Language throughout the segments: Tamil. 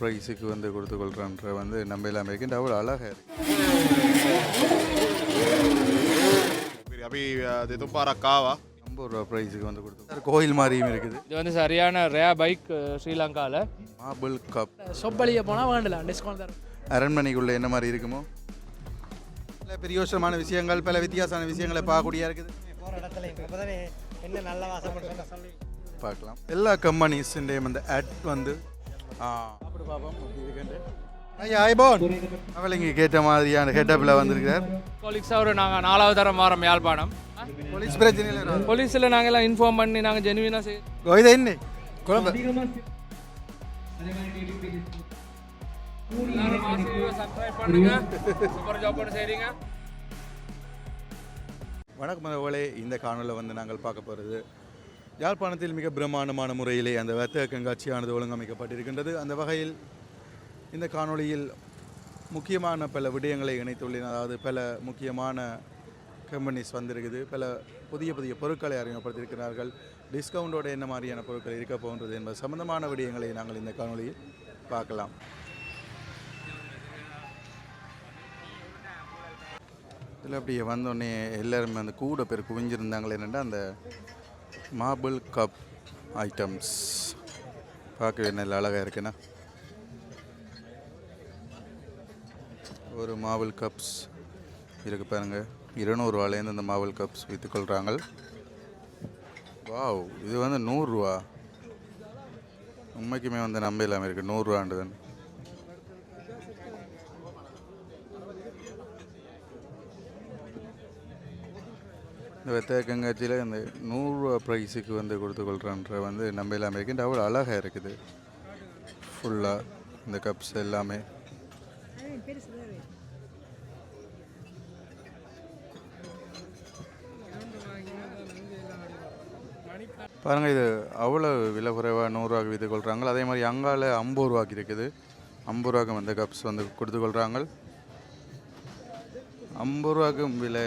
ப்ரைஸுக்கு வந்து கொடுத்து கொள்கிறன்ற வந்து நம்ம எல்லாம் இருக்கின்ற அவ்வளோ அழகாக இருக்குது அபி அது துப்பாரா காவா? ஐம்பது ரூபா ப்ரைஸுக்கு வந்து கொடுத்து கோயில் மாதிரியும் இருக்குது. இது வந்து சரியான ரே பைக் ஸ்ரீலங்காவில் மாபிள் கப் சொப்பலிய போனால் வேண்டலாம் டிஸ்கவுண்ட் தரும். அரண்மனைக்குள்ளே என்ன மாதிரி இருக்குமோ? பல பெரியோஷமான விஷயங்கள் பல வித்தியாசமான விஷயங்களை பார்க்கக்கூடிய இருக்குது. போகிற இடத்துல என்ன நல்ல வாசம் பார்க்கலாம். எல்லா கம்பெனிஸ்டையும் அந்த அட் வந்து அப்படி பார்ப்போம் இருக்குன்ட்டு. ஐயா ஐபோன் அவள் இங்கே கேட்ட மாதிரியான ஹெட்டப்பில் வந்திருக்கிறார். போலீஸாக ஒரு நாங்கள் நாலாவது தரம் வாரம் யாழ்ப்பாணம். போலீஸ் பிரச்சனையில் போலீஸில் நாங்கள் எல்லாம் இன்ஃபார்ம் பண்ணி நாங்கள் ஜெனுவினாக செய் கோயிதா என்ன? குழம்பு. வணக்கம் மதவளே இந்த காணொலியில் வந்து நாங்கள் பார்க்க போகிறது யாழ்ப்பாணத்தில் மிக பிரம்மாண்டமான முறையிலே அந்த வர்த்தக கண்காட்சியானது ஒழுங்கமைக்கப்பட்டிருக்கின்றது. அந்த வகையில் இந்த காணொளியில் முக்கியமான பல விடயங்களை இணைத்துள்ளேன். அதாவது பல முக்கியமான கம்பெனிஸ் வந்திருக்குது. பல புதிய புதிய பொருட்களை அறிமுகப்படுத்தியிருக்கிறார்கள். டிஸ்கவுண்டோடு என்ன மாதிரியான பொருட்கள் இருக்க போன்றது என்பது சம்பந்தமான விடயங்களை நாங்கள் இந்த காணொலியில் பார்க்கலாம். இதில் அப்படியே வந்தோடனே எல்லோருமே அந்த கூட பேர் குவிஞ்சிருந்தாங்களே என்னென்னா அந்த மார்பிள் கப் ஐட்டம்ஸ் பார்க்கவே நல்ல அழகாக இருக்குண்ணா ஒரு மார்பிள் கப்ஸ் இருக்கு பாருங்க. இருநூறுவாலேருந்து அந்த மார்பிள் கப்ஸ் விற்றுக்கொள்கிறாங்க வாவ் இது வந்து நூறுரூவா உண்மைக்குமே வந்து நம்ப இல்லாமல் இருக்குது நூறுரூவாண்டுதான் இந்த வெத்த கங்காச்சியில் இந்த நூறுரூவா ப்ரைஸுக்கு வந்து கொடுத்துக்கொள்கிறான்ற வந்து நம்ம எல்லாமே இருக்குது அவ்வளோ அழகாக இருக்குது. ஃபுல்லாக இந்த கப்ஸ் எல்லாமே. பாருங்கள் இது அவ்வளோ விலை குறைவாக நூறுரூவாக்கு விற்று கொள்கிறாங்க அதே மாதிரி அங்கால ஐம்பது ரூபாய்க்கு இருக்குது. ஐம்பது ரூபாக்கு வந்து கப்ஸ் வந்து கொடுத்து கொள்கிறாங்க ஐம்பது ரூபாய்க்கும் விலை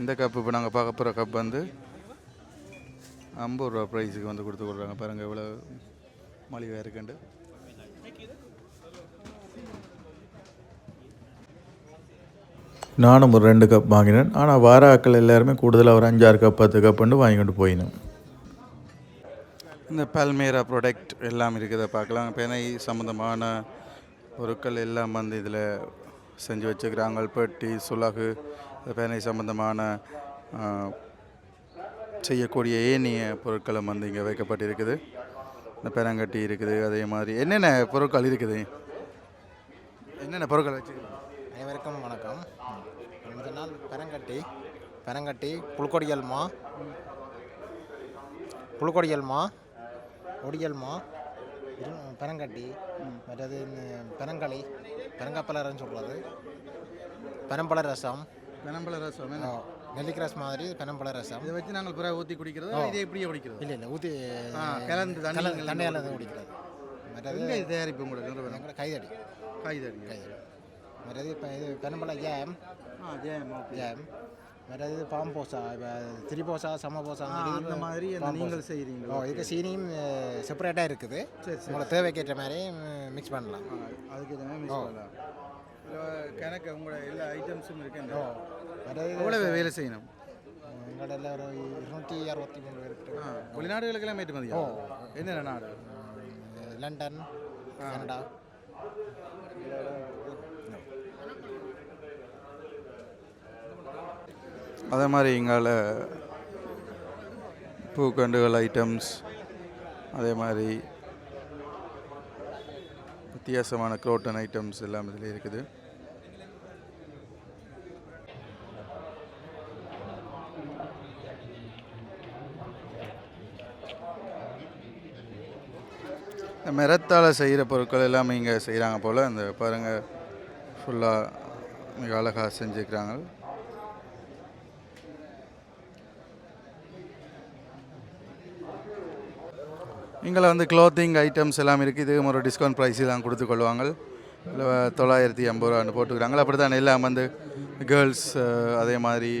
இந்த கப் இப்போ நாங்கள் பார்க்க போகிற கப் வந்து ஐம்பது ரூபா ப்ரைஸுக்கு வந்து கொடுத்து கொடுக்குறாங்க பாருங்கள் எவ்வளோ மலிவாக இருக்குண்டு நானும் ஒரு ரெண்டு கப் வாங்கினேன். ஆனால் வார ஆட்கள் எல்லாருமே கூடுதலாக ஒரு அஞ்சாறு கப் பத்து கப்புன்னு வாங்கிட்டு போயினேன் இந்த பல்மேரா ப்ராடக்ட் எல்லாம் இருக்கிறத பார்க்கலாம். பெனை சம்மந்தமான பொருட்கள் எல்லாம் வந்து இதில் செஞ்சு வச்சுக்கிறாங்க. பெட்டி சுலகு பேனை சம்பந்தமான செய்யக்கூடிய ஏனிய பொருட்களும் வந்து இங்கே வைக்கப்பட்டிருக்குது. இந்த பெரங்கட்டி இருக்குது அதே மாதிரி என்னென்ன பொருட்கள் இருக்குது? என்னென்ன பொருட்கள் வச்சுக்கிறீங்க அனைவருக்கும் வணக்கம். இந்த நாள் பெரங்கட்டி பெரங்கட்டி புழுக்கொடியல் மா புழுக்கொடியல் மா ஒடியல் மா பெரங்கட்டி மற்றது இந்த பெரங்களி பெரங்கப்பலரன்னு சொல்கிறது பெரம்பல ரசம் பெனம்பழ ரசம் ஆ, நெல்லிக்கிராஸ் மாதிரி பெரம்பல ரசம். இதை வச்சு நாங்கள் பிறகு ஊற்றி குடிக்கிறது. இதை இப்படியே குடிக்கிறது? இல்லை இல்லை ஊற்றி கலந்து தண்ணி தண்ணியால் தான் குடிக்கிறது. மற்றது இது தயாரிப்பு உங்களுக்கு நிறுவனம்? கைதடி. காய்கறி கைதடி. மற்றது இப்போ இது பெரம்பல ஜாம். ஓகே. ஜாம். மற்றது பாம்போசா இப்போ திரிபோசா சமபோசா அந்த மாதிரி நீங்கள் செய்கிறீங்க ஓ இதுக்கு சீனியும் செப்பரேட்டாக இருக்குது. சரி சரி. உங்களை தேவைக்கேற்ற மாதிரி மிக்ஸ் பண்ணலாம். அதுக்கு எதுவுமே மிஸ் பண்ணலாம். கணக்கு உங்களோட எல்லா ஐட்டம்ஸும் இருக்கு ஓ மற்றது எவ்வளவு வேலை செய்யணும்? எங்களோட எல்லாம் ஒரு இருநூற்றி அறுபத்தி மூணு பேருக்கு வெளிநாடுகளுக்கெல்லாம் ஏற்றுமதியா என்னென்ன நாடு? London Canada. அதே மாதிரி இங்கால பூக்கண்டுகள் ஐட்டம்ஸ் அதே மாதிரி வித்தியாசமான குரோட்டன் ஐட்டம்ஸ் எல்லாம் இதில் இருக்குது. இந்த மரத்தால் செய்கிற பொருட்கள் எல்லாமே இங்கே செய்கிறாங்க போல். இந்த பாருங்கள் ஃபுல்லாக மிக அழகாக செஞ்சுக்கிறாங்க இங்கே வந்து க்ளோத்திங் ஐட்டம்ஸ் எல்லாம் இருக்குது இது ஒரு டிஸ்கவுண்ட் ப்ரைஸ் தான் கொடுத்து கொள்வாங்க. இல்லை தொள்ளாயிரத்தி ஐம்பது ரூபான்னு போட்டுக்கிறாங்க. அப்படி தான் எல்லாம் வந்து கேர்ள்ஸ் அதே மாதிரி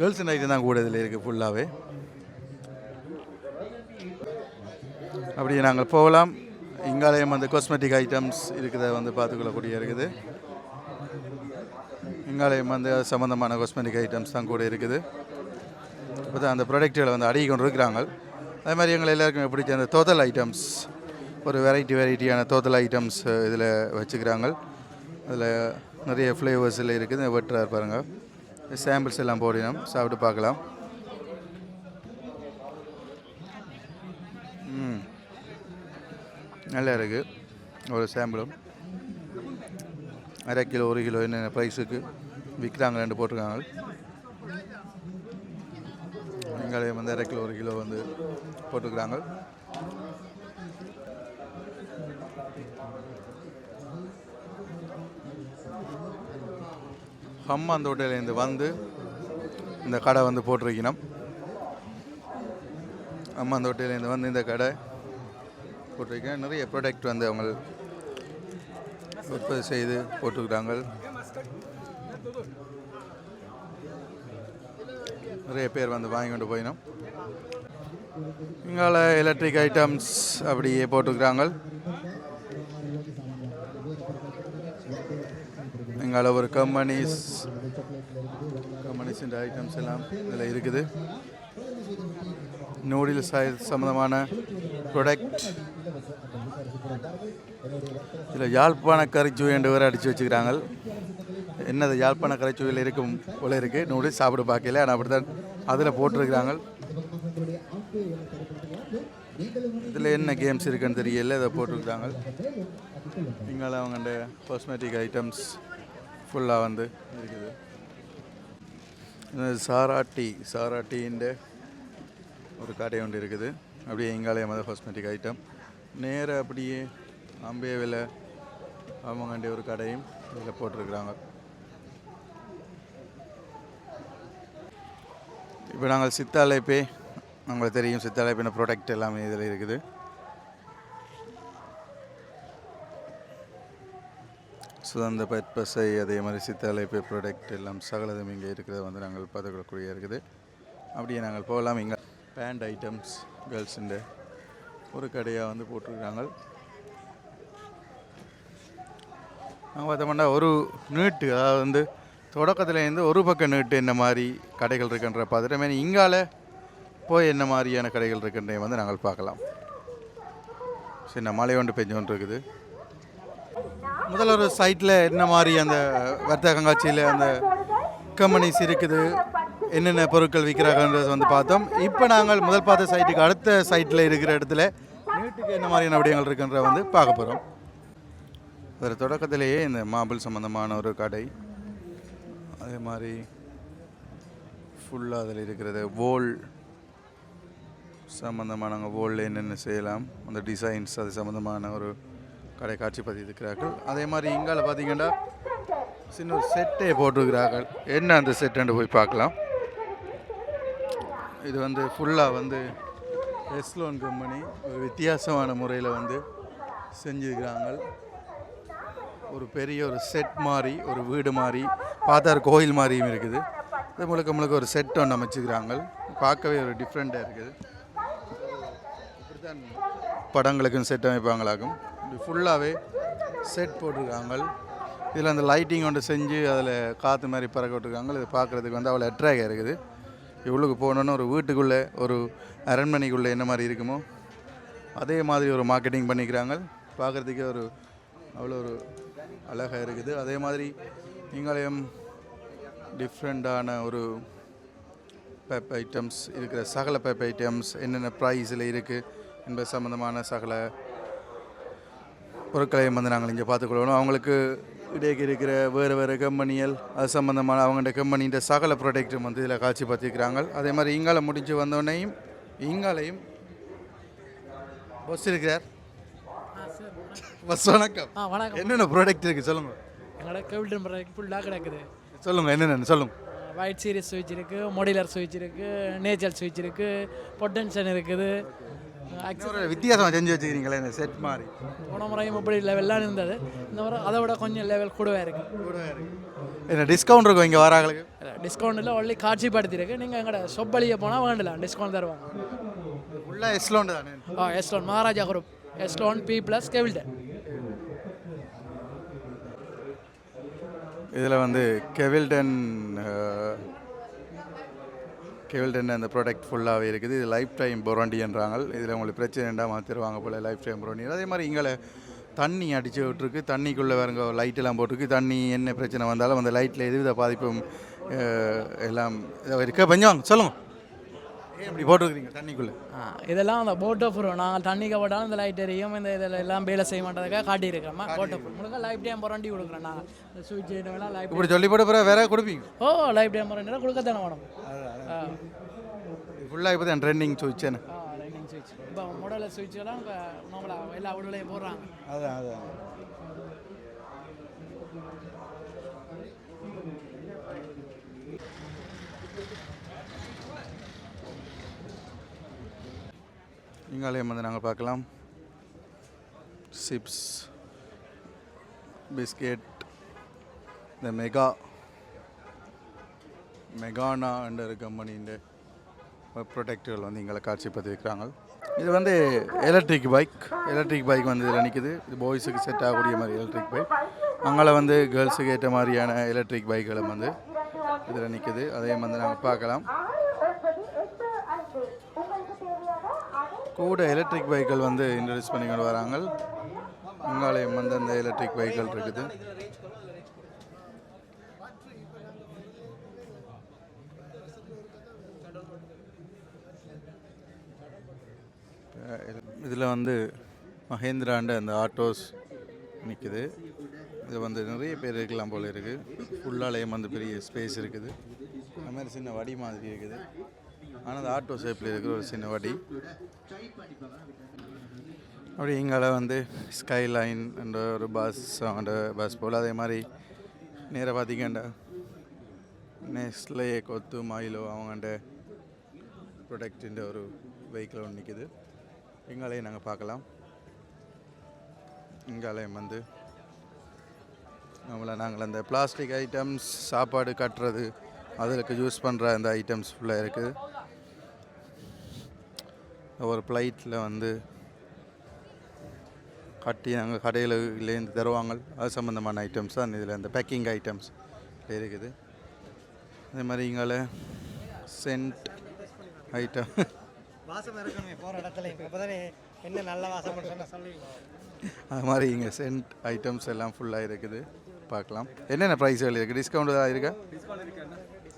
கேர்ள்ஸ் ஐட்டம் தான் கூட இதில் இருக்குது ஃபுல்லாகவே அப்படியே நாங்கள் போகலாம். இங்காலயம் வந்து காஸ்மெட்டிக் ஐட்டம்ஸ் இருக்கிறத வந்து பார்த்துக்கொள்ளக்கூடிய இருக்குது. இங்காலயம் வந்து சம்மந்தமான காஸ்மெட்டிக் ஐட்டம்ஸ் தான் கூட இருக்குது. இப்போ தான் அந்த ப்ராடக்ட்டுகளை வந்து அடிக்க கொண்டு இருக்கிறாங்க அதே மாதிரி எங்களை எல்லாருக்கும் பிடிச்ச அந்த தோதல் ஐட்டம்ஸ் ஒரு வெரைட்டி வெரைட்டியான தோதல் ஐட்டம்ஸ் இதில் வச்சுக்கிறாங்க. அதில் நிறைய ஃப்ளேவர்ஸில் இருக்குது. வெட்டுறாரு பாருங்கள் சாம்பிள்ஸ் எல்லாம் போடினோம் சாப்பிட்டு பார்க்கலாம். நல்லா இருக்குது ஒரு சாம்பிளும். அரை கிலோ ஒரு கிலோ என்னென்ன ப்ரைஸுக்கு விற்கிறாங்க ரெண்டு போட்டிருக்காங்க. வெங்காயம் வந்து அரை கிலோ ஒரு கிலோ வந்து போட்டுக்கிறாங்க. ஹம்மாந்தோட்டையிலேருந்து வந்து இந்த கடை வந்து போட்டிருக்கணும். அம்மாந்தோட்டையிலேருந்து வந்து இந்த கடை போட்டிருக்கேன். நிறைய ப்ராடக்ட் வந்து அவங்க உற்பத்தி செய்து போட்டுக்கிறாங்க நிறைய பேர் வந்து வாங்கி கொண்டு போயினோம். இங்கால எலக்ட்ரிக் ஐட்டம்ஸ் அப்படியே போட்டுக்கிறாங்க இங்கால ஒரு கம்பெனிஸ் கம்பெனிஸ் ஐட்டம்ஸ் எல்லாம் இதில் இருக்குது. நூடில்ஸ் சம்மந்தமான ப்ரொடக்ட் இதில் யாழ்ப்பாண கரைச்சுவை என்று வேறு அடித்து வச்சுக்கிறாங்க என்னது யாழ்ப்பாண கரைச்சுவையில் இருக்கும் போல இருக்குது நூடில்ஸ் சாப்பிட பார்க்கல ஆனால் அப்படி தான் அதில் போட்டிருக்கிறாங்க இதில் என்ன கேம்ஸ் இருக்குன்னு தெரியல இதை போட்டிருக்கிறாங்க இங்கால அவங்க காஸ்மெட்டிக் ஐட்டம்ஸ் ஃபுல்லாக வந்து இருக்குது. சாராட்டி சாரா டீ சாரா டீன்ற ஒரு கடை ஒன்று இருக்குது. அப்படியே இங்காலயம் மத காஸ்மெட்டிக் ஐட்டம் நேராக அப்படியே அம்பேவில் அவங்கண்ட ஒரு கடையும் இதில் போட்டிருக்கிறாங்க. இப்போ நாங்கள் சித்தாலைப்பே உங்களுக்கு தெரியும் சித்தாலைப்பின ப்ராடக்ட் எல்லாமே இதில் இருக்குது. சுதந்திர பற்பசை அதே மாதிரி சித்தாலைப்பே ப்ராடக்ட் எல்லாம் சகலதும் இங்கே இருக்கிறத வந்து நாங்கள் பார்த்துக்கொள்ளக்கூடிய இருக்குது. அப்படியே நாங்கள் போகலாம். இங்கே பேண்ட் ஐட்டம்ஸ் கேர்ள்ஸுண்டு ஒரு கடையாக வந்து போட்டிருக்காங்க. நாங்கள் பார்த்தோம்னா ஒரு நீட்டு அதாவது வந்து தொடக்கத்துலேருந்து ஒரு பக்கம் நீட்டு என்ன மாதிரி கடைகள் இருக்குன்ற பார்த்துட்டு மேலே இங்கால போய் என்ன மாதிரியான கடைகள் இருக்குன்றதை வந்து நாங்கள் பார்க்கலாம். சின்ன மழை ஒன்று பெஞ்சு கொண்டு இருக்குது முதல்ல ஒரு சைட்டில் என்ன மாதிரி அந்த வர்த்தக கண்காட்சியில் அந்த கம்பெனிஸ் இருக்குது என்னென்ன பொருட்கள் விற்கிறாங்கன்றது வந்து பார்த்தோம். இப்போ நாங்கள் முதல் பார்த்த சைட்டுக்கு அடுத்த சைட்டில் இருக்கிற இடத்துல நீட்டுக்கு என்ன மாதிரியான விடயங்கள் இருக்குன்ற வந்து பார்க்க போகிறோம் அதில் தொடக்கத்திலேயே இந்த மாபிள் சம்மந்தமான ஒரு கடை. அதே மாதிரி ஃபுல்லாக அதில் இருக்கிறது. வோல் சம்மந்தமான வோலில் என்னென்ன செய்யலாம் அந்த டிசைன்ஸ் அது சம்மந்தமான ஒரு கடை காட்சி இருக்கிறார்கள் அதே மாதிரி இங்கால பார்த்தீங்கன்னா சின்ன ஒரு செட்டே போட்டிருக்கிறார்கள். என்ன அந்த செட்டுன்னு போய் பார்க்கலாம். இது வந்து ஃபுல்லாக வந்து எஸ்லோன் கம்பெனி. ஒரு வித்தியாசமான முறையில் வந்து செஞ்சுருக்கிறாங்க. ஒரு பெரிய ஒரு செட் மாதிரி ஒரு வீடு மாதிரி பார்த்தா ஒரு கோயில் மாதிரியும் இருக்குது. இது முழுக்க முழுக்க ஒரு செட் ஒன்று அமைச்சுக்கிறாங்க. பார்க்கவே ஒரு டிஃப்ரெண்ட்டாக இருக்குது. இப்படித்தான் படங்களுக்கும் செட் அமைப்பாங்களாகும் இப்படி ஃபுல்லாகவே செட் போட்டிருக்காங்க. இதில் அந்த லைட்டிங் ஒன்று செஞ்சு அதில் காற்று மாதிரி பறக்க விட்டுருக்காங்க. இது பார்க்குறதுக்கு வந்து அவ்வளோ அட்ராக்டாக இருக்குது. இவ்வளோக்கு போகணுன்னு ஒரு வீட்டுக்குள்ளே ஒரு அரண்மனைக்குள்ளே என்ன மாதிரி இருக்குமோ அதே மாதிரி ஒரு மார்க்கெட்டிங் பண்ணிக்கிறாங்க. பார்க்குறதுக்கே ஒரு அவ்வளோ ஒரு அழகாக இருக்குது. அதே மாதிரி இங்காலயம் டிஃப்ரெண்ட்டான ஒரு பேப் ஐட்டம்ஸ் இருக்கிற சகல பேப் ஐட்டம்ஸ் என்னென்ன ப்ரைஸில் இருக்குது என்பது சம்மந்தமான சகல பொருட்களையும் வந்து நாங்கள் இங்கே பார்த்துக்கொள்ளணும் அவங்களுக்கு இடையே இருக்கிற வேறு வேறு கம்பெனிகள் அது சம்மந்தமான அவங்கள்ட்ட கம்பெனின்ற சகல ப்ராடக்ட்டும் வந்து இதில் காட்சி பார்த்துக்கிறாங்க அதே மாதிரி இங்கால முடிஞ்சு வந்தோடனேயும் இங்காலையும் பஸ் இருக்கிறார். பஸ் வணக்கம். ஆ வணக்கம். என்னென்ன ப்ராடக்ட் இருக்குது சொல்லுங்கள் எங்களோட கேபிள்டன் ப்ராடக்ட் ஃபுல்லாக கிடக்குது சொல்லுங்கள் என்னென்னு சொல்லுங்கள் ஒயிட் சீரிஸ் சுவிட்ச் இருக்குது மொடிலர் சுவிட்ச் இருக்குது நேச்சர் சுவிட்ச் இருக்குது. பொட்டன்ஷன் இருக்குது ஒரு வித்தியாசம் செஞ்சு வச்சுக்கிறீங்களே இந்த செட் மாதிரி. போன முறையும் இப்படி லெவல்லாம் இருந்தது. இந்த முறை அதை விட கொஞ்சம் லெவல் கூடவே இருக்குது என்ன டிஸ்கவுண்ட் இருக்கும் இங்கே வராங்களுக்கு? டிஸ்கவுண்ட்டில் ஒன்லி காட்சிப்படுத்தியிருக்கு. நீங்கள் எங்களோட சொப்பலியை போனால் வேண்டலாம் டிஸ்கவுண்ட் தருவாங்க. ஃபுல்லாக எஸ்லோண்டு தானே? ஆ எஸ்லோன் மகாராஜா குரூப் எஸ்லோன் பி ப்ளஸ் கெவில்டன் இதில் வந்து கெவில்டன் கெவில்டன் அந்த ப்ராடக்ட் ஃபுல்லாகவே இருக்குது. இது லைஃப் டைம் பொராண்டின்றாங்க இதில் உங்களுக்கு பிரச்சனை மாற்றிடுவாங்க போல் லைஃப் டைம் பொராண்டி அதே மாதிரி இங்கே தண்ணி அடித்து விட்ருக்கு தண்ணிக்குள்ளே வேறுங்க லைட்டெல்லாம் போட்டிருக்கு. தண்ணி என்ன பிரச்சனை வந்தாலும் அந்த லைட்டில் எதுவித பாதிப்பும் எல்லாம் இருக்க. கொஞ்சம் சொல்லுங்கள் ஏன் இப்படி போட்டிருக்கிறீங்க தண்ணிக்குள்ளே? ஆ, இதெல்லாம் அந்த போட் ஆஃப் நாங்கள் தண்ணி கப்பட்டாலும் இந்த லைட் எரியும். இந்த இதில் எல்லாம் வேலை செய்ய மாட்டதுக்காக காட்டியிருக்கிறோம். போட் ஆஃப் முழுக்க லைஃப் டைம் பொறாண்டி கொடுக்குறோம் நாங்கள் இந்த சுவிட்ச் எல்லாம் லைஃப் இப்படி சொல்லி போட்டு பிறகு வேற கொடுப்பீங்க? ஓ லைஃப் டைம் பொறாண்டி கொடுக்கத்தானே வேணும். ஆ. ஃபுல்லாக இப்போ தான் ட்ரெண்டிங் சுவிட்சேன்னு லைட்டிங் சுவிட்ச் இப்போ மாடலில் சுவிட்ச் எல்லாம் இப்போ நம்மள எல்லா வீடுலையும் போடுறாங்க. அதான் அதான். இங்காலயம் வந்து நாங்கள் பார்க்கலாம். சிப்ஸ் பிஸ்கெட் இந்த மெகா மெகானா என்ற கம்பெனியின் ப்ரொடெக்டுகள் வந்து எங்களை காட்சிப்படுத்தி வைக்கிறாங்க இது வந்து எலக்ட்ரிக் பைக் எலக்ட்ரிக் பைக் வந்து இதில் நிற்குது இது பாய்ஸுக்கு செட் ஆகக்கூடிய மாதிரி எலக்ட்ரிக் பைக் அங்கே வந்து கேர்ள்ஸுக்கு ஏற்ற மாதிரியான எலக்ட்ரிக் பைக்குகளும் வந்து இதில் நிற்குது அதையும் வந்து நாங்கள் பார்க்கலாம். கூட எலக்ட்ரிக் பைக்கள் வந்து இன்ட்ரடியூஸ் பண்ணி கொண்டு வராங்க அங்காலயம் வந்து அந்த எலக்ட்ரிக் பைக்கள் இருக்குது. இதில் வந்து மகேந்திராண்ட அந்த ஆட்டோஸ் நிற்குது இது வந்து நிறைய பேர் இருக்கலாம் போல இருக்குது ஃபுல்லாலேயும் வந்து பெரிய ஸ்பேஸ் இருக்குது. அது மாதிரி சின்ன வடி மாதிரி இருக்குது. ஆனால் அந்த ஆட்டோ ஷேப்பில் இருக்கிற ஒரு சின்ன வடி. அப்படி இங்கால வந்து ஸ்கைலைன் என்ற ஒரு பஸ் அந்த பஸ் போல் அதே மாதிரி நேராக பார்த்திங்கண்டா நெஸ்லே கொத்து மாயிலோ அவங்கள்ட ப்ரொடக்டின்ற ஒரு வெஹிக்கிள் ஒன்று நிற்கிது எங்களையும் நாங்கள் பார்க்கலாம். எங்களையும் வந்து நம்மளை நாங்கள் அந்த பிளாஸ்டிக் ஐட்டம்ஸ் சாப்பாடு கட்டுறது அதுக்கு யூஸ் பண்ணுற அந்த ஐட்டம்ஸ் ஃபுல்லாக இருக்குது. ஒரு ஃப்ளைட்டில் வந்து கட்டி நாங்கள் கடையிலேருந்து தருவாங்க அது சம்மந்தமான ஐட்டம்ஸ் தான் இதில் அந்த பேக்கிங் ஐட்டம்ஸ் இருக்குது. அதே மாதிரி இங்கால சென்ட் ஐட்டம் வாசம் இருக்கணுமே போகிற இடத்துல. இப்போ தானே என்ன நல்ல வாசம் அது மாதிரி இங்கே சென்ட் ஐட்டம்ஸ் எல்லாம் ஃபுல்லாக இருக்குது. பார்க்கலாம். என்னென்ன ப்ரைஸ்கள் இருக்குது டிஸ்கவுண்ட் ஏதாவது இருக்கா?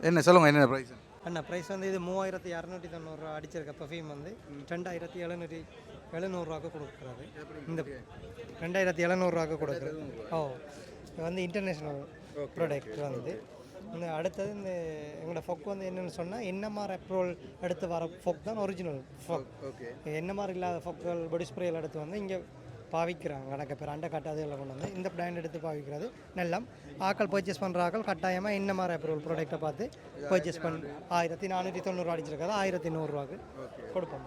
என்ன? சொல்லுங்கள் என்னென்ன ப்ரைஸ் அண்ணா ப்ரைஸ் வந்து இது மூவாயிரத்தி இரநூத்தி தொண்ணூறுரூவா அடிச்சிருக்க. பர்ஃப்யூம் வந்து ரெண்டாயிரத்தி எழுநூற்றி எழுநூறுவாக்கு கொடுக்குறது. இந்த ரெண்டாயிரத்தி எழுநூறுவாக்கு கொடுக்குறது. ஓ வந்து இன்டர்நேஷ்னல் ப்ராடக்ட் வந்து. இந்த அடுத்தது இந்த எங்களோட ஃபொக் வந்து என்னென்னு சொன்னால் என்எம்ஆர் அப்ரூவல் எடுத்து வர ஃபொக் தான் ஒரிஜினல் ஃபொக் ஓகே என்எம்ஆர் இல்லாத ஃபொக்குகள் பொடி ஸ்ப்ரேயில் எடுத்து வந்து இங்கே பாவிக்கிறாங்க. கணக்க பேர் அண்டை கட்டாதுகளை கொண்டு வந்து இந்த பிராண்ட் எடுத்து பாவிக்கிறது. நல்லா ஆக்கள் பர்ச்சேஸ் பண்ணுற ஆக்கள் கட்டாயமாக என்எம்ஆர் அப்ரூவல் ப்ராடக்ட்டை பார்த்து பர்ச்சேஸ் பண்ணி ஆயிரத்தி நானூற்றி தொண்ணூறுவா அடிச்சிருக்காது ஆயிரத்தி நூறுரூவாக்கு கொடுப்போம்.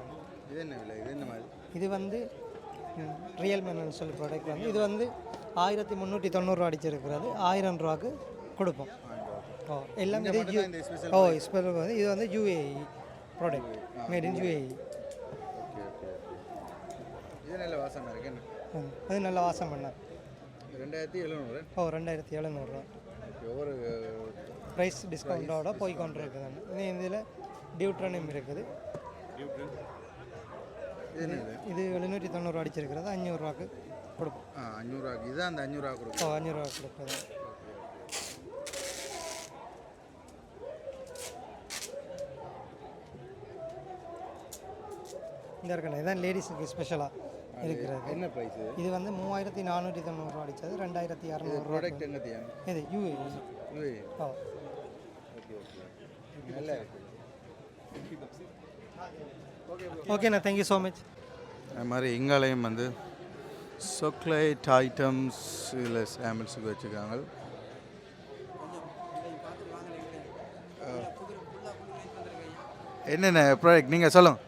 இது என்ன விலை? இது என்ன மாதிரி? இது வந்து ரியல் மென்னு சொல்லி ப்ராடக்ட் வந்து இது வந்து ஆயிரத்தி முந்நூற்றி தொண்ணூறுரூவா அடிச்சிருக்கிறது. ஆயிரம் ரூபாக்கு கொடுப்போம். ஓ எல்லாம் இது இந்த ஓ ஸ்பெஷல் வந்து இது வந்து UAE product made in UAE இது நல்ல வாசனை இருக்கு அது நல்ல வாசம் பண்ணார் ரெண்டாயிரத்தி எழுநூறு. ஓ ரெண்டாயிரத்தி எழுநூறுவா ஒவ்வொரு ப்ரைஸ் டிஸ்கவுண்ட்டோட போய் கொண்டு இருக்குதுங்க இது இதில் டியூட்ரனியம் இருக்குது. இது எழுநூற்றி தொண்ணூறுவா அடிச்சிருக்கிறது. அஞ்சூறுரூவாக்கு கொடுப்போம். அஞ்சூறுரூவாக்கு இதுதான் அந்த அஞ்சூறுரூவா கொடுக்கும் ஓ அஞ்சூறுரூவா கொடுக்குறது இந்த இருக்கணும் இதான் லேடிஸுக்கு ஸ்பெஷலாக இருக்கிறது. என்ன ப்ரைஸ் இது வந்து மூவாயிரத்தி நானூற்றி தொண்ணூறுரூவா அடித்தது ரெண்டாயிரத்தி இரநூறுவா இது யூஏ ஓ ஓகே ஓகே நல்லா ஓகேண்ணா தேங்க்யூ ஸோ மச் அது மாதிரி இங்காலயம் வந்து சாக்லேட் ஐட்டம்ஸ் இதில் சாம்பிள்ஸுக்கு வச்சுருக்காங்க. என்னென்ன ப்ராடக்ட் நீங்கள் சொல்லுங்க.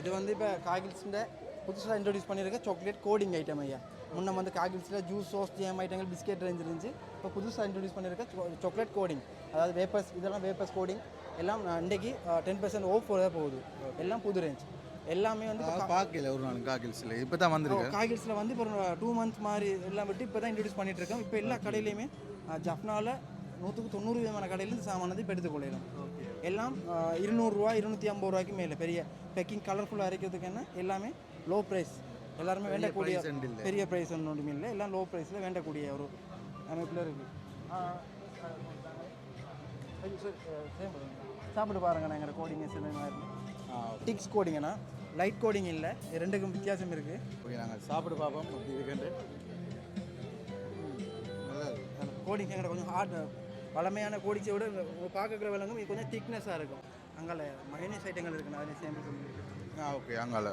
இது வந்து இப்போ காகில்ஸில் புதுசாக இன்ட்ரடியூஸ் பண்ணியிருக்க சாக்லேட் கோடிங் ஐட்டம் ஐயா. முன்ன வந்து காகில்ஸில் ஜூஸ் சோஸ் ஜேம் ஐட்டங்கள் பிஸ்கெட் ரேஞ்ச் இருந்துச்சு. இப்போ புதுசாக இன்ட்ரடியூஸ் பண்ணியிருக்க சாக்லேட் கோடிங் அதாவது வேப்பர்ஸ் இதெல்லாம் வேப்பர்ஸ் கோடிங் எல்லாம் இன்றைக்கி டென் பர்சன்ட் ஓஃப் போக போகுது. எல்லாம் புது ரேஞ்ச் எல்லாமே வந்து பார்க்கல ஒரு நாள் காக்கில்ஸில் இப்போ தான் வந்திருக்கு காய்கறிஸில் வந்து இப்போ டூ மந்த்ஸ் மாதிரி எல்லாம் விட்டு இப்போ தான் இன்ட்ரடியூஸ் பண்ணிட்டு இருக்கோம் இப்போ எல்லா கடையிலையுமே ஜப்னாவில் நூற்றுக்கு தொண்ணூறு விதமான கடையிலேருந்து சாமானது இப்போ எடுத்துக்கொள்ளலாம் எல்லாம் அஹ், இருநூறுவா இருநூற்றி ஐம்பது ரூபாய்க்கு மேலே. பெரிய பேக்கிங் கலர்ஃபுல்லாக அரைக்கிறதுக்கு என்ன? எல்லாமே லோ ப்ரைஸ் எல்லாருமே வேண்டக்கூடிய. பெரிய ப்ரைஸ் ஒன்றுமே இல்லை. எல்லாம் லோ ப்ரைஸில் வேண்டக்கூடிய ஒரு அமைப்பில் இருக்குது சாப்பிட்டு பாருங்கண்ணா எங்களோட கோடிங்க சில மாதிரி டிக்ஸ் கோடிங்கண்ணா லைட் கோடிங் இல்லை. ரெண்டுக்கும் வித்தியாசம் இருக்குது ஓகே நாங்கள் சாப்பிட்டு பார்ப்போம். அப்படி இருக்குன்ட்டு. கோடிங் எங்கட கொஞ்சம் ஹார்ட் பழமையான கோடிச்சை விட பார்க்குற விலங்கும் இது கொஞ்சம் திக்னஸாக இருக்கும். அங்கே மயனஸ் ஐட்டங்கள் இருக்குண்ணா அதில் சேர்ந்து ஆ ஓகே அங்கால.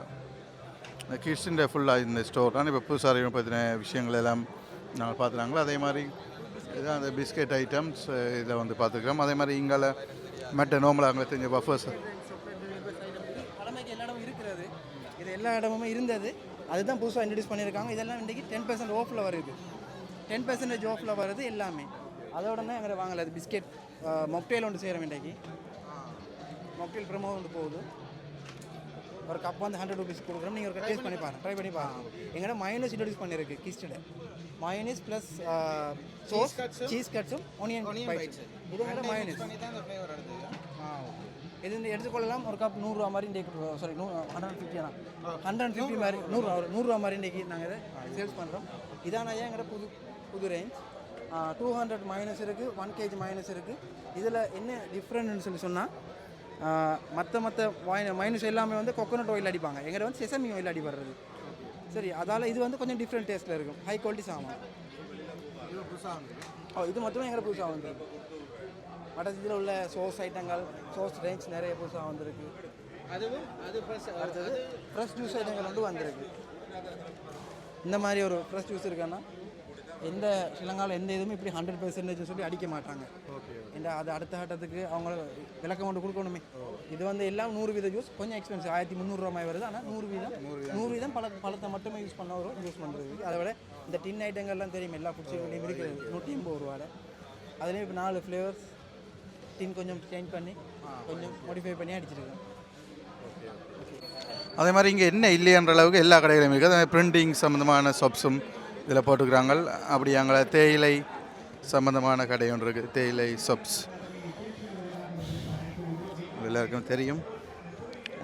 கிட்ஸிൻ്റെ ஃபுல்லாக இந்த ஸ்டோர் தான். இப்போ புதுசாக பற்றின விஷயங்கள் எல்லாம் நாங்கள் பார்த்துறாங்களோ அதே மாதிரி இதுதான் அந்த பிஸ்கெட் ஐட்டம்ஸ் இதை வந்து பார்த்துக்கிறோம் அதே மாதிரி இங்கால மற்ற நோம்பலாக அங்கே தெரிஞ்ச பஃபர்ஸ் எல்லா இடமும் இருக்கிறது. இது எல்லா இடமுமே இருந்தது. அதுதான் புதுசாக இன்ட்ரடியூஸ் பண்ணியிருக்காங்க. இதெல்லாம் இன்றைக்கி டென் பர்சன்ட் ஆஃபில் வருது. டென் பர்சன்டேஜ் ஆஃபில் வருது எல்லாமே. அதோட தான் எங்களை வாங்கலை. அது பிஸ்கெட் மொக்டெயில் ஒன்று செய்கிறோம் இன்றைக்கி. மொக்டெயில் ப்ரமோ ஒன்று போகுது. ஒரு கப் வந்து ஹண்ட்ரட் ருபீஸ் கொடுக்குறோம். நீங்கள் ஒரு டேஸ்ட் பண்ணி பாருங்க. ட்ரை பண்ணி பாருங்க. எங்கள்கிட்ட மயோனஸ் இன்ட்ரடியூஸ் பண்ணியிருக்கு கிஸ்டில் மயோனஸ் ப்ளஸ் சோஸ் சீஸ் கட்ஸும் ஒனியன் பைட்ஸ் இது எங்கள்கிட்ட மயோனஸ் இது இந்த எடுத்துக்கொள்ளலாம். ஒரு கப் நூறுரூவா மாதிரி இன்றைக்கு சாரி நூ ஹண்ட்ரட் ஃபிஃப்டியா ஹண்ட்ரட் ஃபிஃப்டி மாதிரி நூறு நூறுரூவா மாதிரி இன்றைக்கி நாங்கள் இதை சேல்ஸ் பண்ணுறோம் இதான ஐயா எங்கள்கிட்ட புது புது ரேஞ்ச் டூ ஹண்ட்ரட் மைனஸ் இருக்குது ஒன் கேஜி மைனஸ் இருக்குது இதில் என்ன டிஃப்ரெண்ட்னு சொல்லி சொன்னால் மற்ற மற்ற மைனஸ் எல்லாமே வந்து கொக்கனட் ஆயில் அடிப்பாங்க. எங்கிட்ட வந்து செசமி ஆயில் அடிப்படுறது சரி அதால் இது வந்து கொஞ்சம் டிஃப்ரெண்ட் டேஸ்ட்டில் இருக்கும். ஹை குவாலிட்டி சாமான் ஓ இது மட்டும் எங்கிட்ட புதுசாக வந்துருக்கு. மற்ற இதில் உள்ள சோஸ் ஐட்டங்கள் சோஸ் ரேஞ்ச் நிறைய புதுசாக வந்திருக்கு. அதுவும் அது ஃப்ரெஷ் அடுத்தது ஃப்ரெஷ் ஜூஸ் ஐட்டங்கள் வந்து வந்திருக்கு. இந்த மாதிரி ஒரு ஃப்ரெஷ் ஜூஸ் இருக்கான்னா எந்த ஸ்ரீலங்காவில் எந்த இதுவுமே இப்படி ஹண்ட்ரட் பெர்சன்டேஜ் சொல்லி அடிக்க மாட்டாங்க. இந்த அது அடுத்த கட்டத்துக்கு அவங்க விளக்கம் கொண்டு கொடுக்கணுமே. இது வந்து எல்லாம் நூறு வீத ஜூஸ் கொஞ்சம் எக்ஸ்பென்சிவ் ஆயிரத்தி முந்நூறுரூவா மாதிரி வருது. ஆனால் நூறு வீதம் நூறு வீதம். பழ பழத்தை மட்டுமே யூஸ் பண்ண ஒரு யூஸ் பண்ணுறது அதை விட இந்த டின் ஐட்டங்கள்லாம் தெரியும் எல்லா ஃபுட்ஸுகளையும் இருக்குது. நூற்றி எண்பது ரூபாவில் அதுலேயும் இப்போ நாலு ஃப்ளேவர்ஸ் டின் கொஞ்சம் சேஞ்ச் பண்ணி கொஞ்சம் மாடிஃபை பண்ணி அடிச்சிருக்கேன். அதே மாதிரி இங்கே என்ன இல்லையன்ற அளவுக்கு எல்லா கடைகளையும் இருக்குது அதே பிரிண்டிங் சம்மந்தமான ஷாப்ஸும் இதில் போட்டுக்கிறாங்க. அப்படி அங்கே தேயிலை சம்மந்தமான கடை ஒன்று இருக்குது. தேயிலை ஷாப்ஸ் எல்லாருக்கும் தெரியும்.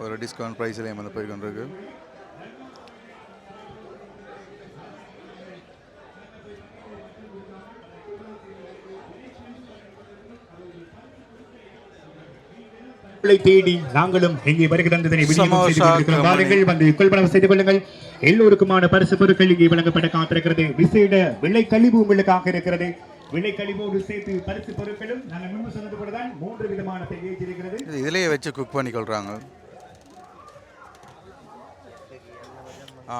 ஒரு டிஸ்கவுண்ட் ப்ரைஸ்லேயும் வந்து போய் கொண்டிருக்கு. உங்களை தேடி நாங்களும் இங்கே வருகை தந்ததனை விநியோகம் செய்து சமோசா கொண்டிருக்கிறோம். கம்பெனி. வாருங்கள் வந்து கொள்வனவு செய்து கொள்ளுங்கள். எல்லோருக்குமான பரிசு பொருட்கள் இங்கே வழங்கப்பட காத்திருக்கிறது. விசேட விலை கழிவு உங்களுக்காக இருக்கிறது. விலை கழிவோடு சேர்த்து பரிசு பொருட்களும் நாங்கள் முன்பு சொன்னது போலதான் மூன்று விதமான பேக்கேஜ் இருக்கிறது இதிலேயே வச்சு குக் பண்ணிக்கொள்கிறாங்க ஆ.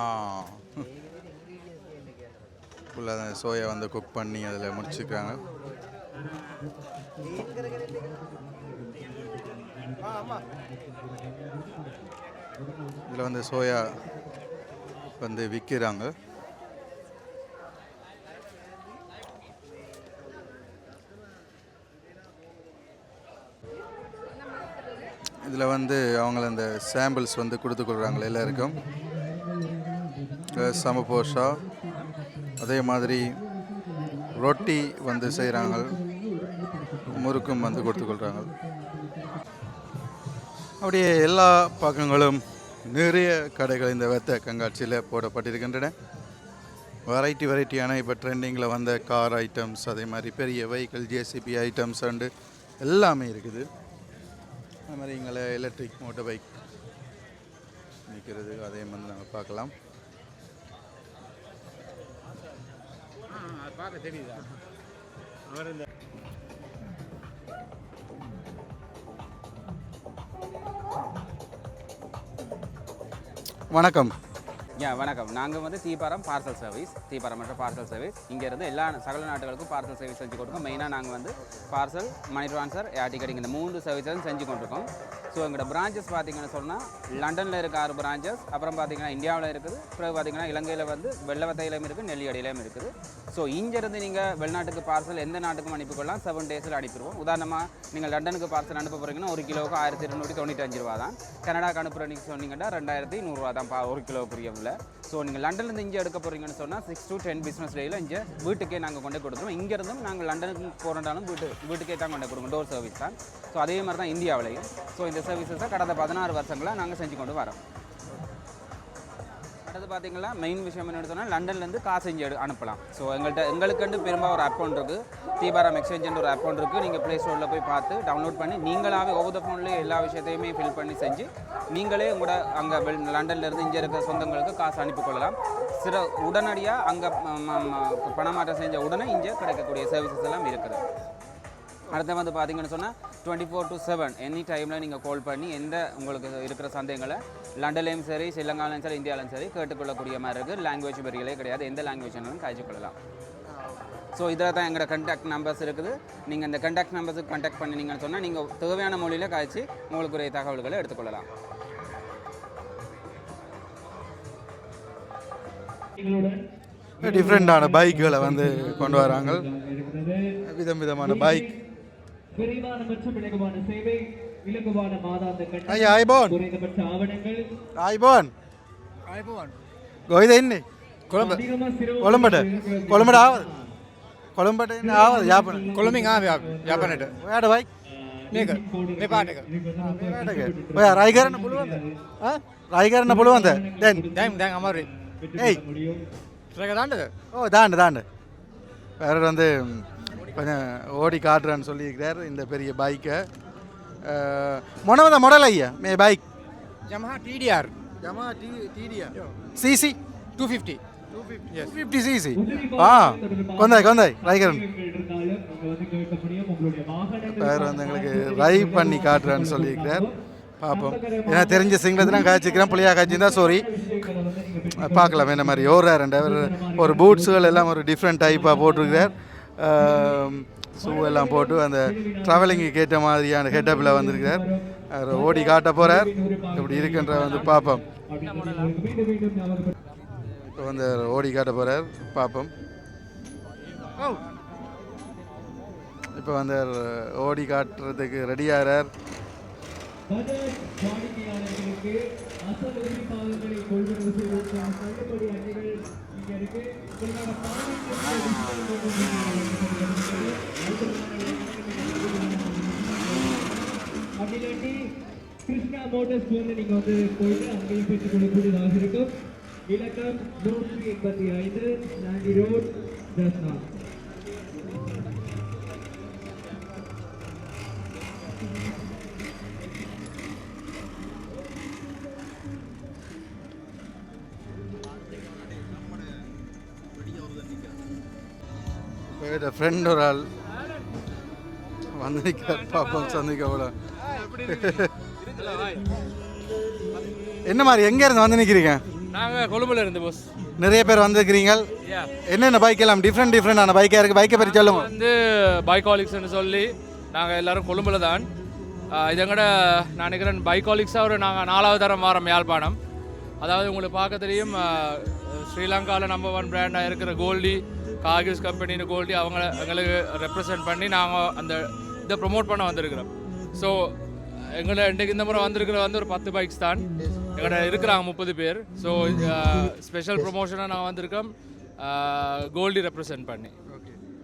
ஃபுல்லாக சோயா வந்து குக் பண்ணி அதில் முடிச்சுக்கிறாங்க. இதில் வந்து சோயா வந்து விற்கிறாங்க. இதில் வந்து அவங்கள அந்த சாம்பிள்ஸ் வந்து கொடுத்து கொள்கிறாங்களே எல்லாருக்கும் சமபோஷா அதே மாதிரி ரொட்டி வந்து செய்கிறாங்க. முறுக்கும் வந்து கொடுத்து கொள்கிறாங்க அப்படியே எல்லா பக்கங்களும் நிறைய கடைகள் இந்த வெத்த கண்காட்சியில் போடப்பட்டிருக்கின்றன. வெரைட்டி வெரைட்டியான இப்போ ட்ரெண்டிங்கில் வந்த கார் ஐட்டம்ஸ் அதே மாதிரி பெரிய வெஹிக்கிள் ஜேசிபி ஐட்டம்ஸ் அண்டு எல்லாமே இருக்குது. அது மாதிரி இங்கே எலக்ட்ரிக் மோட்டர் பைக் நிற்கிறது அதே மாதிரி நாங்கள் பார்க்கலாம். பார்க்க தெரியுதா வணக்கம். யா வணக்கம். நாங்கள் வந்து தீபாரம் பார்சல் சர்வீஸ் தீபாரம் மற்றும் பார்சல் சர்வீஸ் இங்கேருந்து எல்லா சகல நாடுகளுக்கும் பார்சல் சர்வீஸ் செஞ்சு கொடுக்கோம். மெயினாக நாங்கள் வந்து parcel money transfer air ticketing இந்த மூன்று சர்வீஸும் செஞ்சு கொண்டிருக்கோம். ஸோ எங்களோட பிரான்ச்சஸ் பார்த்தீங்கன்னு சொன்னால் லண்டனில் இருக்க ஆறு பிரான்ச்சஸ் அப்புறம் பார்த்தீங்கன்னா இந்தியாவில் இருக்குது. பிறகு பார்த்தீங்கன்னா இலங்கையில் வந்து வெள்ளவத்தையிலும் இருக்குது நெல்லியடியிலும் இருக்குது. ஸோ இங்கேருந்து நீங்கள் வெளிநாட்டுக்கு பார்சல் எந்த நாட்டுக்கும் அனுப்பிக்கொள்ளலாம். செவன் டேஸில் அனுப்பிடுவோம் உதாரணமாக நீங்கள் லண்டனுக்கு பார்சல் அனுப்ப போகிறீங்கன்னா ஒரு கிலோவுக்கு ஆயிரத்தி இருநூற்றி தொண்ணூற்றி ரூபா தான். கனடாக்கு அனுப்புகிறீங்க சொன்னீங்கன்னா ரெண்டாயிரத்தி நூறுரூவா தான் பா ஒரு கிலோ புரியவில்லை ஸோ நீங்கள் லண்டன்லேருந்து இங்கே எடுக்க போகிறீங்கன்னு சொன்னால் சிக்ஸ் டு டென் பிஸ்னஸ் டேயில் இங்கே வீட்டுக்கே நாங்கள் கொண்டு கொடுத்துருவோம். இங்கேருந்தும் நாங்கள் லண்டனுக்கு போகிறனாலும் வீட்டு வீட்டுக்கே தான் கொண்டு கொடுங்க டோர் சர்வீஸ் தான். ஸோ அதே மாதிரி தான் இந்தியாவிலையும். ஸோ இந்த சர்வீசஸை கடந்த பதினாறு வருஷங்களாக நாங்கள் செஞ்சு கொண்டு வரோம். அடுத்து பார்த்தீங்கன்னா மெயின் விஷயம் என்ன சொன்னால் லண்டன்லேருந்து காசு இங்கே அனுப்பலாம். ஸோ எங்கள்கிட்ட எங்களுக்குண்டு பெரும்பாலும் ஒரு அக்கௌண்ட் இருக்குது தீபாரம் எக்ஸ்சேஞ்சுன்ற ஒரு அக்கௌண்ட் இருக்குது நீங்கள் ப்ளே ஸ்டோரில் போய் பார்த்து டவுன்லோட் பண்ணி நீங்களாகவே ஒவ்வொரு ஃபோன்லேயே எல்லா விஷயத்தையுமே ஃபில் பண்ணி செஞ்சு நீங்களே உங்களோட அங்கே லண்டன்லேருந்து இங்கே இருக்கிற சொந்தங்களுக்கு காசு அனுப்பிக்கொள்ளலாம் சில உடனடியாக அங்கே பணமாற்றம் செஞ்ச உடனே இங்கே கிடைக்கக்கூடிய சர்வீசஸ் எல்லாம் இருக்குது. அடுத்து வந்து பார்த்தீங்கன்னு சொன்னால் twenty four to seven any டைமில் நீங்கள் கால் பண்ணி எந்த உங்களுக்கு இருக்கிற சந்தேகங்களை லண்டன்லேயும் சரி ஸ்ரீலங்காலையும் சரி இந்தியாவிலும் சரி கேட்டுக்கொள்ளக்கூடிய மாதிரி இருக்குது லாங்குவேஜ் பெரியலே கிடையாது. எந்த லாங்குவேஜ்னாலும் காய்ச்சி கொள்ளலாம். ஸோ இதில் தான் எங்களோட கண்டாக்ட் நம்பர்ஸ் இருக்குது. நீங்கள் இந்த கண்டாக்ட் நம்பர்ஸுக்கு கான்டாக்ட் பண்ணினீங்கன்னு சொன்னால் நீங்கள் தேவையான மொழியில் காய்ச்சி உங்களுக்குரிய தகவல்களை எடுத்துக்கொள்ளலாம். டிஃப்ரெண்டான பைக்குகளை வந்து கொண்டு வராங்க. விதம் விதமான பைக் விரைவான மற்றும் இலகுவான சேவை இலகுவான மாதாந்த கட்டணம் ஐயா ஐபோன் குறைந்தபட்ச ஆவணங்கள் ஐபோன் ගොයිද එන්නේ කොළඹ அதிகமா சிறு කොළඹට කොළඹට ආවද කොළඹට එන්න ආවද යාපන කොළඹින් ආවේ යාපනයට ඔයාට බයි මේක මේ පාට එක ඔය රයි කරන්න පුළුවන්ද රයි කරන්න පුළුවන්ද දැන් දැන් දැන් අමාරුයි ஏய் ට්‍රක දාන්නද ஓ தாண்டு தாண்டு வேற வந்து ம், கொஞ்சம் ஓடி காட்டுறேன்னு சொல்லியிருக்கிறார் இந்த பெரிய பைக்கை. மொனவத மாடல் ஐயா மே bike. Yamaha TTR Yamaha T TTR CC. Two fifty. Two fifty fifty CC. ஆ கொந்தாய் கொந்தாய் ரைகரன். பேர் வந்து எங்களுக்கு ரை பண்ணி காட்டுறேன்னு சொல்லியிருக்கிறார். பார்ப்போம். ஏன்னா தெரிஞ்ச சிங்களத்தை நான் காய்ச்சிக்கிறேன் புளியா காய்ச்சிருந்தா சாரி பார்க்கலாம் என்ன மாதிரி ஓடுறார் ரெண்டாவது ஒரு பூட்ஸுகள் எல்லாம் ஒரு டிஃப்ரெண்ட் டைப்பாக போட்டிருக்கிறார். ஷூ எல்லாம் போட்டு அந்த ட்ராவலிங்குக்கு ஏற்ற மாதிரியான ஹெட்டப்பில் வந்திருக்கிறார். அவர் ஓடி காட்ட போகிறார் இப்படி இருக்குன்ற வந்து பார்ப்போம் இப்போ வந்து ஓடி காட்ட போகிறார் பார்ப்போம் இப்போ வந்து ஓடி காட்டுறதுக்கு ரெடியாகிறார் வாடிக்கையாளர்களுக்கு அசல் உதிரி கொள்வனவு செய்வதற்கான தள்ளுபடி அட்டைகள் இங்க இருக்கு? கிருஷ்ணா மோட்டர்ஸ் வந்து நீங்க வந்து போயிட்டு அங்கேயும் பெற்றுக் கொள்ளக்கூடியதாக இருக்கும். இலக்கம் நூற்றி எண்பத்தி ஐந்து நான்கு ரோட் தஸ்னா இப்போ ஃப்ரெண்ட் ஒரு ஆள் வந்து நிற்கிறார் பார்ப்போம் சந்திக்க கூட என்ன மாதிரி எங்க இருந்து வந்து நிற்கிறீங்க நாங்கள் கொழும்புல இருந்து போஸ் நிறைய பேர் வந்திருக்கிறீங்க. என்னென்ன பைக் எல்லாம்? டிஃப்ரெண்ட் டிஃப்ரெண்டான பைக்காக இருக்குது பைக்கை பற்றி சொல்லுங்க. வந்து பைக்காலிக்ஸ்னு சொல்லி நாங்கள் எல்லாரும் கொழும்புல தான். இது எங்கட நான் நினைக்கிறேன் பைக்காலிக்ஸாக ஒரு நாங்கள் நாலாவது தரம் வாரம் யாழ்ப்பாணம். அதாவது உங்களுக்கு பார்க்க தெரியும் ஸ்ரீலங்காவில் நம்பர் ஒன் பிராண்டாக இருக்கிற கோல்டி காகிஸ் கம்பெனின்னு கோல்டி அவங்கள எங்களுக்கு ரெப்ரசன்ட் பண்ணி நாங்கள் அந்த இதை ப்ரொமோட் பண்ண வந்திருக்கிறோம். ஸோ எங்களை இன்றைக்கு இந்த முறை வந்திருக்கிற வந்து ஒரு பத்து பைக்ஸ் தான். எங்கள்கிட்ட இருக்கிறாங்க முப்பது பேர். ஸோ ஸ்பெஷல் ப்ரொமோஷனாக நாங்கள் வந்திருக்கோம். கோல்டி ரெப்ரசன்ட் பண்ணி.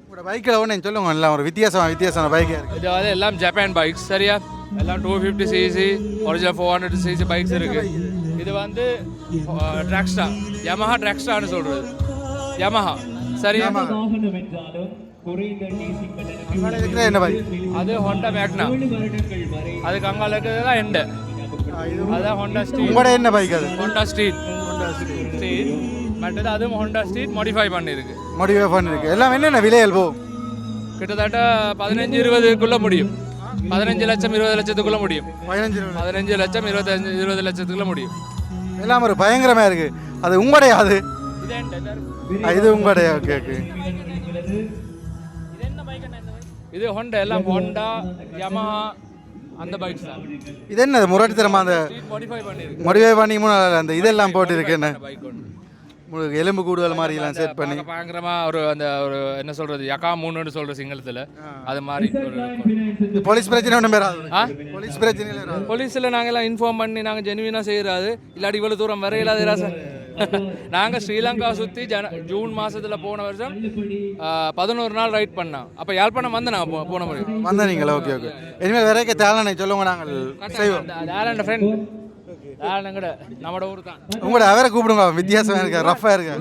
உங்களோட பைக்கில் ஒன்று சொல்லுங்க எல்லாம் ஒரு வித்தியாசமான பைக்காக இருக்குது இது வந்து எல்லாம் ஜப்பான் பைக்ஸ் சரியா? எல்லாம் two fifty CC original four hundred CC bikes இருக்கு. இது வந்து ட்ராக்ஸ்டா யமஹா ட்ராக்ஸ்டான்னு சொல்றது. யமஹா பைக் அது ஹோண்டா மேக்னா அதுக்கு அங்கால இருக்கிறது தான் எண்டு அதான் ஹோண்டா ஸ்ட்ரீட் உங்களோட என்ன பைக் அது? ஹோண்டா ஸ்ட்ரீட் ஸ்ட்ரீட் மற்றது அதுவும் ஹோண்டா ஸ்ட்ரீட் மாடிஃபை பண்ணியிருக்கு மோடிஃபை பண்ணிருக்கு. எல்லாம் என்னென்ன விலைகள் போகும் கிட்டத்தட்ட பதினஞ்சு இருபதுக்குள்ள முடியும். பதினஞ்சு லட்சம் இருபது லட்சத்துக்குள்ள முடியும். பதினஞ்சு லட்சம். இருபத்தஞ்சு இருபது லட்சத்துக்குள்ள முடியும். எல்லாம் ஒரு பயங்கரமாக இருக்குது அது உங்களுடைய அது இது உங்களுடைய ஓகே ஓகே இது ஹோண்டா எல்லாம் ஹோண்டா யமஹா அந்த பைக்ஸ் தான். இது என்ன முரட்டுத்தரமா அந்த மாடிஃபை பண்ணி மூணு அந்த இதெல்லாம் போட்டு இருக்கு என்ன? பைக் ஒன்று உங்களுக்கு எலும்பு கூடுதல் மாதிரிலாம் செட் பண்ணி. பயங்கரமா ஒரு அந்த ஒரு என்ன சொல்றது யக்கா மூணுன்னு சொல்ற சிங்களத்துல அது மாதிரி. போலீஸ் பிரச்சனை ஒன்றும் ஆ? போலீஸ் பிரச்சனை இல்லை போலீஸில் நாங்கள் எல்லாம் இன்ஃபார்ம் பண்ணி நாங்கள் ஜெனுவினாக செய்கிறாது இல்லாட்டி இவ்வளோ தூரம் வர இல்லாத சார் நாங்கள் ஸ்ரீலங்கா சுற்றி ஜன ஜூன் மாதத்தில் போன வருஷம் பதினோரு நாள் ரைட் பண்ணோம். அப்போ யாழ்ப்பாணம் வந்து நாங்கள் போ- போன முறை. வந்தா நீங்களா ஓகே ஓகே இனிமேல் வேற தேவை சொல்லுங்க நாங்கள் செய்வோம். ஆலண்ட ஃப்ரெண்ட் ஆலங்கட நம்மட ஊர் தான் உங்களோட அவரை கூப்பிடுங்க வித்தியாசமாக இருக்கு ரஃபாக இருக்கு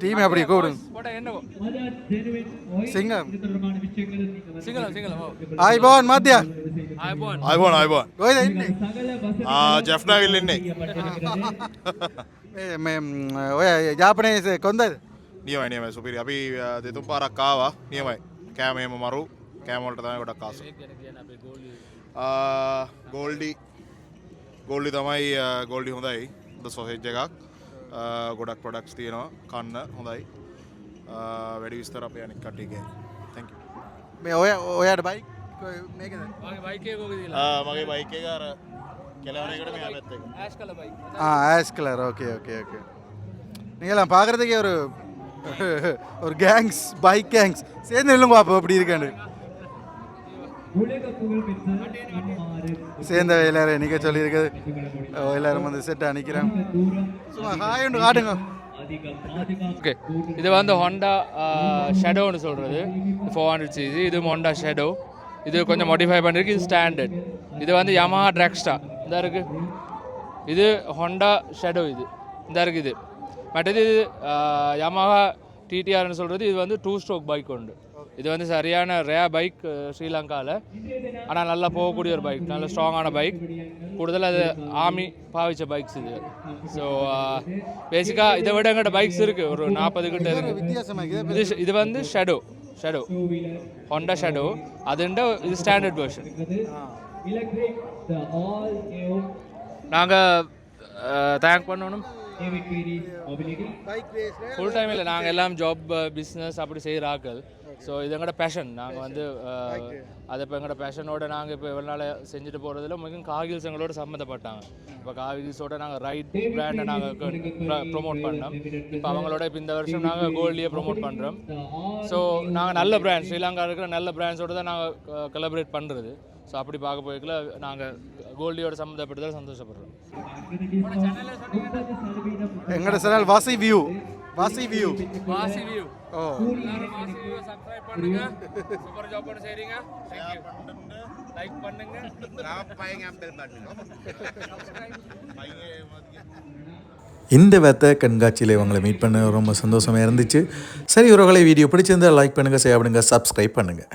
டீம் அப்படி கூப்பிடுங்க போட்டா என்னவோ சிங்கம் சிங்களம் சிங்களம் ஓ ආයිබෝන් මධ්‍ය ආයපෝන් අයිබෝන් අයිබෝන් කොයිද ඉන්නේ ජැෆ්නාවිල් ඉන්නේ මේ- මේ ම්, ඔය ජාපනයේ කොන්දද නියමයි නියමයි සුපිරි අපි අ, දෙතුන් පාරක් කාවා නියමයි කෑමේම මරු කෑමවලට තමයි ගොඩක් කාස ගෝල්ඩි ගෝල්ඩි තමයි ගෝල්ඩි හොඳයි ද සොහෙජ් එකක් අ, ගොඩක් පොඩක්ස් තියෙනවා කන්න හොඳයි අ, වැඩි විස්තර අපේ අනික් කට්ටියගේ තැක මේ ඔය ඔයාට බයි මේකද வாங்க பைக்கே போகுது මගේ බයික එක අර කෙලවනකට මේ පැත්ත එක ஆஷ் கலர் பைக் ஆ ash colour okay okay okay நீங்களாம் பார்க்குறதுக்கே ஒரு ஒரு கேங்ஸ் பைக் கேங்ஸ் சேர்ந்து இல்லைங்க பாப்போம் அப்படி இருக்காண்டு சேர்ந்த எல்லாரும் நிற்க சொல்லியிருக்குது ஓ, எல்லாரும் வந்து செட்டாக நிற்கிறேன் சும்மா ஹாய் ஒன்று காட்டுங்க. ஓகே இது வந்து ஹோண்டா ஷேடோன்னு சொல்கிறது ஃபோர் ஹண்ட்ரட் சிசி இது ஹோண்டா ஷேடோ இது கொஞ்சம் மாடிஃபை பண்ணிருக்கு. இது ஸ்டாண்டர்ட் இது வந்து யமஹா ட்ராக்ஸ்டா இந்த இருக்கு. இது ஹோண்டா ஷேடோ இது. இந்த இருக்கு இது. மற்றது இது யமஹா டிடிஆர்னு சொல்கிறது இது வந்து டூ ஸ்ட்ரோக் பைக் உண்டு. இது வந்து சரியான ரே பைக் ஸ்ரீலங்காவில் ஆனால் நல்லா போகக்கூடிய ஒரு பைக் நல்ல ஸ்ட்ராங்கான பைக் கூடுதல் அது ஆர்மி பாவிச்ச பைக்ஸ் இது. ஸோ பேசிக்காக இதை விட எங்கிட்ட பைக்ஸ் இருக்குது ஒரு நாற்பது கிட்ட இருக்குது இது இது வந்து ஷெடோ ஷெடோ ஹொண்டா ஷெடோ அதுண்ட இது ஸ்டாண்டர்ட் வெர்ஷன் நாங்கள் தேங்க் பண்ணணும். ஃபுல் டைம் இல்லை. நாங்கள் எல்லாம் ஜாப் பிஸ்னஸ் அப்படி செய்கிற ஆக்கள் ஸோ இது எங்களோட பேஷன் நாங்கள் வந்து அஹ், அதை இப்போ எங்களோட பேஷனோட நாங்கள் இப்போ இவ்வளோ நாள் செஞ்சுட்டு போகிறதுல மிகவும் காகில்ஸ் எங்களோட சம்மந்தப்பட்டாங்க. இப்போ காகில்ஸோட நாங்கள் ரைட் பிராண்டை நாங்கள் ப்ரொமோட் பண்ணோம். இப்போ அவங்களோட இப்போ இந்த வருஷம் நாங்கள் கோல்டியை ப்ரொமோட் பண்ணுறோம் ஸோ நாங்கள் நல்ல பிராண்ட் ஸ்ரீலங்கா இருக்கிற நல்ல பிராண்ட்ஸோட தான் நாங்கள் கொலபரேட் பண்ணுறது ஸோ அப்படி பார்க்க போய்க்கல நாங்கள் கோல்டியோட சம்மந்தப்பட்டதில் சந்தோஷப்படுறோம். எங்களோட சேனல் வாசி வியூ. வாசி வியூ. வாசி வியூ. ஓ. எல்லாரும் வாசி வியூ சப்ஸ்கிரைப் பண்ணுங்க. சூப்பர் ஜாப் பண்ண செய்றீங்க. தேங்க் யூ லைக் பண்ணுங்க. இந்த வெத்த கண்காட்சியில் இவங்களை மீட் பண்ண ரொம்ப சந்தோஷமாக இருந்துச்சு. சரி உறவுகளை வீடியோ பிடிச்சிருந்தா லைக் பண்ணுங்கள் ஷேர் பண்ணுங்கள் சப்ஸ்கிரைப் பண்ணுங்கள்